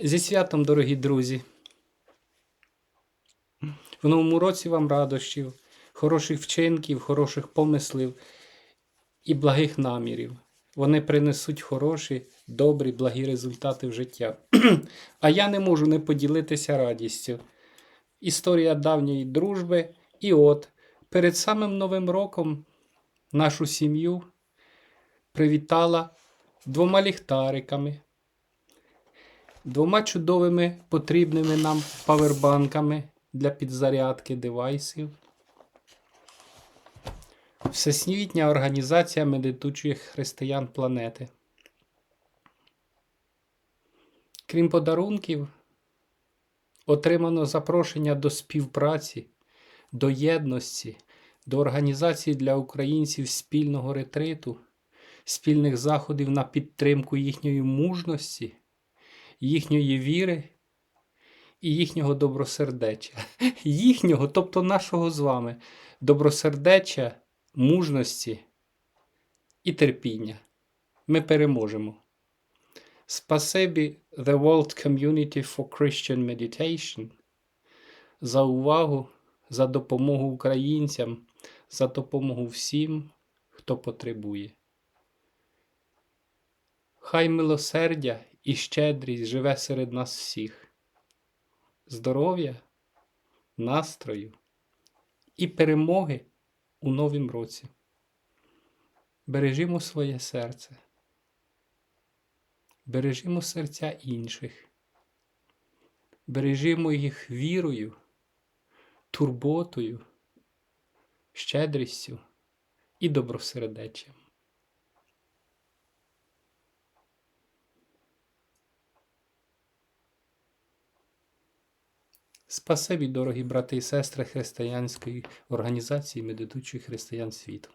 Зі святом, дорогі друзі. В новому році вам радощів, хороших вчинків, хороших помислів і благих намірів. Вони принесуть хороші, добрі, благі результати в життя. А я не можу не поділитися радістю. Історія давньої дружби. І от, перед самим Новим роком нашу сім'ю привітала двома ліхтариками, двома чудовими потрібними нам павербанками для підзарядки девайсів. Всесвітня організація медитуючих християн планети. Крім подарунків, отримано запрошення до співпраці, до єдності, до організації для українців спільного ретриту, спільних заходів на підтримку їхньої мужності, їхньої віри і їхнього добросердечя. Їхнього, тобто нашого з вами, добросердеча, мужності і терпіння. Ми переможемо. Спасибі The World Community for Christian Meditation за увагу, за допомогу українцям, за допомогу всім, хто потребує. Хай милосердя і щедрість живе серед нас всіх, здоров'я, настрою і перемоги у новім році. Бережімо своє серце, бережімо серця інших, бережімо їх вірою, турботою, щедрістю і добросердеччям. Спасибі, дорогі брати і сестри християнської організації медитуючих християн світу.